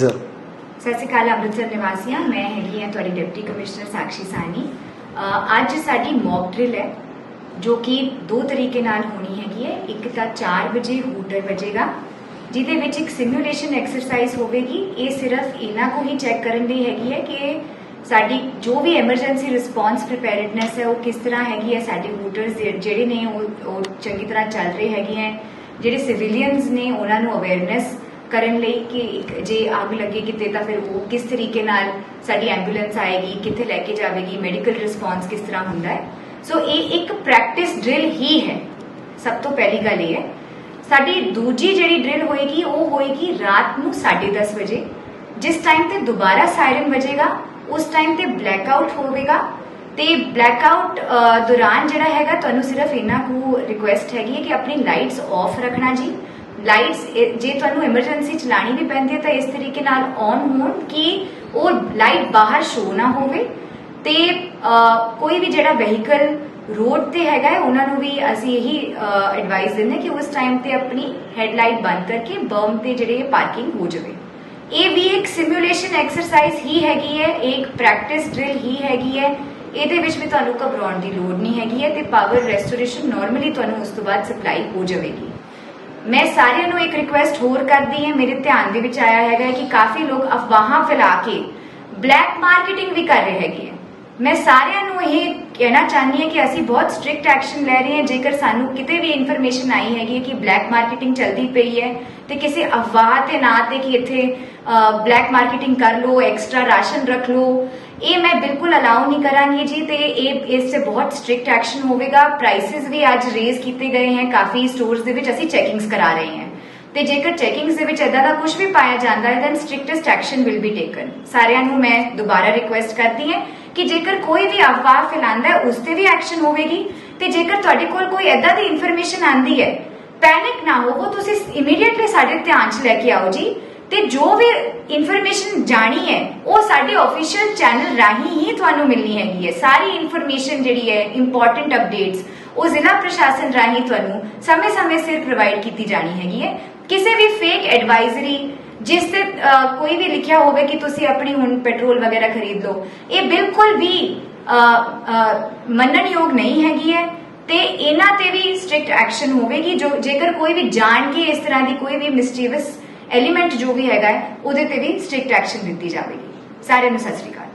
ਸਤਿ ਸ਼੍ਰੀ ਅਕਾਲ, ਅੰਮ੍ਰਿਤਸਰ ਨਿਵਾਸੀਆਂ। ਮੈਂ ਹੈਗੀ ਹਾਂ ਤੁਹਾਡੀ ਡਿਪਟੀ ਕਮਿਸ਼ਨਰ ਸਾਕਸ਼ੀ ਸਾਨੀ ਅੱਜ ਸਾਡੀ ਮੌਕ ਡਰਿਲ ਹੈ, ਜੋ ਕਿ ਦੋ ਤਰੀਕੇ ਨਾਲ ਹੋਣੀ ਹੈਗੀ ਹੈ। ਇੱਕ ਤਾਂ 4 ਵਜੇ ਹੂਟਰ ਵਜੇਗਾ, ਜਿਹਦੇ ਵਿੱਚ ਇੱਕ ਸਿਮੂਲੇਸ਼ਨ ਐਕਸਰਸਾਈਜ਼ ਹੋਵੇਗੀ। ਇਹ ਸਿਰਫ ਇਹਨਾਂ ਕੋ ਹੀ ਚੈੱਕ ਕਰਨ ਲਈ ਹੈਗੀ ਹੈ ਕਿ ਸਾਡੀ ਜੋ ਵੀ ਐਮਰਜੈਂਸੀ ਰਿਸਪੌਂਸ ਪ੍ਰੀਪੇਅਰਡਨੈਸ ਹੈ, ਉਹ ਕਿਸ ਤਰ੍ਹਾਂ ਹੈਗੀ ਹੈ। ਸਾਡੇ ਹੂਟਰਸ ਜਿਹੜੇ ਨੇ ਉਹ ਉਹ ਚੰਗੀ ਤਰ੍ਹਾਂ ਚੱਲ ਰਹੇ ਹੈਗੇ ਹੈ। ਜਿਹੜੇ ਸਿਵਿਲੀਅਨਸ ਨੇ, ਉਹਨਾਂ ਨੂੰ ਅਵੇਅਰਨੈਸ ਕਰਨ ਲਈ ਕਿ ਜੇ ਅੱਗ ਲੱਗੇ ਕਿਤੇ ਤਾਂ ਫਿਰ ਉਹ ਕਿਸ ਤਰੀਕੇ ਨਾਲ ਸਾਡੀ ਐਂਬੂਲੈਂਸ ਆਏਗੀ, ਕਿੱਥੇ ਲੈ ਕੇ ਜਾਵੇਗੀ ਮੈਡੀਕਲ ਰਿਸਪੌਂਸ ਕਿਸ ਤਰ੍ਹਾਂ ਹੁੰਦਾ ਹੈ? ਸੋ ਇਹ ਇੱਕ ਪ੍ਰੈਕਟਿਸ ਡਰਿਲ ਹੀ ਹੈ। ਸਭ ਤੋਂ ਪਹਿਲੀ ਗੱਲ ਇਹ ਹੈ। ਸਾਡੀ ਦੂਜੀ ਜਿਹੜੀ ਡਰਿਲ ਹੋਏਗੀ, ਉਹ ਹੋਏਗੀ ਰਾਤ ਨੂੰ 10:30 ਵਜੇ। ਜਿਸ ਟਾਈਮ ਤੇ ਦੁਬਾਰਾ ਸਾਇਰਨ ਵਜੇਗਾ, ਉਸ ਟਾਈਮ ਤੇ ਬਲੈਕ ਆਊਟ ਹੋਵੇਗਾ। ਤੇ ਬਲੈਕਆਊਟ ਦੌਰਾਨ ਜਿਹੜਾ ਹੈਗਾ, ਤੁਹਾਨੂੰ ਸਿਰਫ ਇਹਨਾਂ ਕੋ ਰਿਕੁਐਸਟ ਹੈਗੀ ਹੈ ਕਿ ਆਪਣੀ ਲਾਈਟਸ ਆਫ ਰੱਖਣਾ ਜੀ। ਲਾਈਟਸ ਜੇ ਤੁਹਾਨੂੰ ਐਮਰਜੈਂਸੀ ਚਲਾਣੀ ਵੀ ਪੈਂਦੀ ਹੈ ਤਾਂ ਇਸ ਤਰੀਕੇ ਨਾਲ ਔਨ ਹੋਣ ਕਿ ਉਹ ਲਾਈਟ ਬਾਹਰ ਸ਼ੋ ਨਾ ਹੋਵੇ। ਤੇ ਕੋਈ ਵੀ ਜਿਹੜਾ ਵਹੀਕਲ ਰੋਡ ਤੇ ਹੈਗਾ ਹੈ, ਉਹਨਾਂ ਨੂੰ ਵੀ ਅਸੀਂ ਇਹੀ ਐਡਵਾਈਸ ਦਿੰਦੇ ਹਾਂ ਕਿ ਉਸ ਟਾਈਮ ਤੇ ਆਪਣੀ ਹੈਡਲਾਈਟ ਬੰਦ ਕਰਕੇ ਬਰਮ ਤੇ ਜਿਹੜੇ ਪਾਰਕਿੰਗ ਹੋ ਜਾਵੇ। ਇਹ ਵੀ ਇੱਕ ਸਿਮੂਲੇਸ਼ਨ ਐਕਸਰਸਾਈਜ਼ ਹੀ ਹੈਗੀ ਹੈ ਇੱਕ ਪ੍ਰੈਕਟਿਸ ਡਰਿਲ ਹੀ ਹੈਗੀ ਹੈ। ਇਹਦੇ ਵਿੱਚ ਵੀ ਤੁਹਾਨੂੰ ਘਬਰਾਉਣ ਦੀ ਲੋੜ ਨਹੀਂ ਹੈਗੀ ਹੈ ਤੇ ਪਾਵਰ ਰੈਸਟੋਰੇਸ਼ਨ ਨਾਰਮਲੀ ਤੁਹਾਨੂੰ ਉਸ ਤੋਂ ਬਾਅਦ ਸਪਲਾਈ ਹੋ ਜਾਵੇਗੀ। ਮੈਂ ਸਾਰਿਆਂ ਨੂੰ ਇੱਕ ਰਿਕੁਐਸਟ ਹੋਰ ਕਰਦੀ ਹਾਂ, ਮੇਰੇ ਧਿਆਨ ਦੇ ਵਿੱਚ ਆਇਆ ਹੈਗਾ ਕਿ ਕਾਫੀ ਲੋਕ ਅਫਵਾਹਾਂ ਫੈਲਾ ਕੇ ਬਲੈਕ ਮਾਰਕੀਟਿੰਗ ਵੀ ਕਰ ਰਹੇ ਹੈਗੇ ਹੈ। ਮੈਂ ਸਾਰਿਆਂ ਨੂੰ ਇਹ ਕਹਿਣਾ ਚਾਹੁੰਦੀ ਹਾਂ ਕਿ ਅਸੀਂ ਬਹੁਤ ਸਟ੍ਰਿਕਟ ਐਕਸ਼ਨ ਲੈ ਰਹੇ ਹਾਂ, ਜੇਕਰ ਸਾਨੂੰ ਕਿਤੇ ਵੀ ਇਨਫੋਰਮੇਸ਼ਨ ਆਈ ਹੈਗੀ ਹੈ ਕਿ ਬਲੈਕ ਮਾਰਕੀਟਿੰਗ ਚੱਲਦੀ ਪਈ ਹੈ ਤੇ ਕਿਸੇ ਅਫਵਾਹ ਤੇ ਨਾ ਤੇ ਕਿ ਇੱਥੇ ਬਲੈਕ ਮਾਰਕੀਟਿੰਗ ਕਰ ਲਓ ਐਕਸਟਰਾ ਰਾਸ਼ਨ ਰੱਖ ਲਓ ਇਹ ਮੈਂ ਬਿਲਕੁਲ ਅਲਾਉ ਨਹੀਂ ਕਰਾਂਗੀ ਜੀ ਤੇ ਇਹ, ਇਸ ਤੇ ਬਹੁਤ ਸਟ੍ਰਿਕਟ ਐਕਸ਼ਨ ਹੋਵੇਗਾ। ਪ੍ਰਾਈਸਿਸ ਵੀ ਅੱਜ ਰੇਜ਼ ਕੀਤੇ ਗਏ ਹਨ ਕਾਫੀ ਸਟੋਰਸ ਦੇ ਵਿੱਚ ਅਸੀਂ ਚੈਕਿੰਗਸ ਕਰਾ ਰਹੇ ਹਾਂ। ਤੇ ਜੇਕਰ ਚੈਕਿੰਗਸ ਦੇ ਵਿੱਚ ਇਦਾਂ ਦਾ ਕੁਝ ਵੀ ਪਾਇਆ ਜਾਂਦਾ ਹੈ then strictest action will be taken ਸਾਰਿਆਂ ਨੂੰ ਮੈਂ ਦੁਬਾਰਾ ਰਿਕੁਐਸਟ ਕਰਦੀ ਹਾਂ ਕਿ ਜੇਕਰ ਕੋਈ ਵੀ ਅਫਵਾਹ ਫੈਲਾਉਂਦਾ ਹੈ, ਉਸ ਤੇ ਵੀ ਐਕਸ਼ਨ ਹੋਵੇਗੀ। ਤੇ ਜੇਕਰ ਤੁਹਾਡੇ ਕੋਲ ਕੋਈ ਇਦਾਂ ਦੀ ਇਨਫੋਰਮੇਸ਼ਨ ਆਂਦੀ ਹੈ ਪੈਨਿਕ ਨਾ ਹੋਵੋ, ਤੁਸੀਂ ਇਮੀਡੀਏਟਲੀ ਸਾਡੇ ਧਿਆਨ 'ਚ ਲੈ ਕੇ ਆਓ ਜੀ। ਤੇ ਜੋ ਵੀ ਇਨਫੋਰਮੇਸ਼ਨ ਜਾਣੀ ਹੈ, ਉਹ ਸਾਡੇ ਅਫੀਸ਼ੀਅਲ ਚੈਨਲ ਰਾਹੀਂ ਹੀ ਤੁਹਾਨੂੰ ਮਿਲਣੀ ਹੈਗੀ ਹੈ। ਸਾਰੀ ਇਨਫੋਰਮੇਸ਼ਨ ਜਿਹੜੀ ਹੈ ਇੰਪੋਰਟੈਂਟ ਅਪਡੇਟਸ ਉਹ ਜ਼ਿਲ੍ਹਾ ਪ੍ਰਸ਼ਾਸਨ ਰਾਹੀਂ ਤੁਹਾਨੂੰ ਸਮੇਂ-ਸਮੇਂ ਸਿਰ ਪ੍ਰੋਵਾਈਡ ਕੀਤੀ ਜਾਣੀ ਹੈਗੀ ਹੈ। ਕਿਸੇ ਵੀ ਫੇਕ ਐਡਵਾਈਜ਼ਰੀ ਜਿਸ ਤੇ ਕੋਈ ਵੀ ਲਿਖਿਆ ਹੋਵੇ ਕਿ ਤੁਸੀਂ ਆਪਣੀ ਹੁਣ ਪੈਟਰੋਲ ਵਗੈਰਾ ਖਰੀਦ ਲਓ, ਇਹ ਬਿਲਕੁਲ ਵੀ ਮੰਨਣਯੋਗ ਨਹੀਂ ਹੈਗੀ ਹੈ। ਤੇ ਇਹਨਾਂ ਤੇ ਵੀ ਸਟ੍ਰਿਕਟ ਐਕਸ਼ਨ ਹੋਵੇਗੀ, ਜੋ ਜੇਕਰ ਕੋਈ ਵੀ ਜਾਣ ਕੇ ਇਸ ਤਰ੍ਹਾਂ ਦੀ ਕੋਈ ਵੀ ਮਿਸਚੀਵਸ ਐਲੀਮੈਂਟ ਜੋ ਵੀ ਹੈਗਾ ਹੈ, ਉਹਦੇ ਤੇ ਵੀ ਸਟ੍ਰਿਕਟ ਐਕਸ਼ਨ ਦਿੱਤੀ ਜਾਵੇਗੀ। ਸਾਰਿਆਂ ਨੂੰ ਸਤਿ ਸ਼੍ਰੀ ਅਕਾਲ।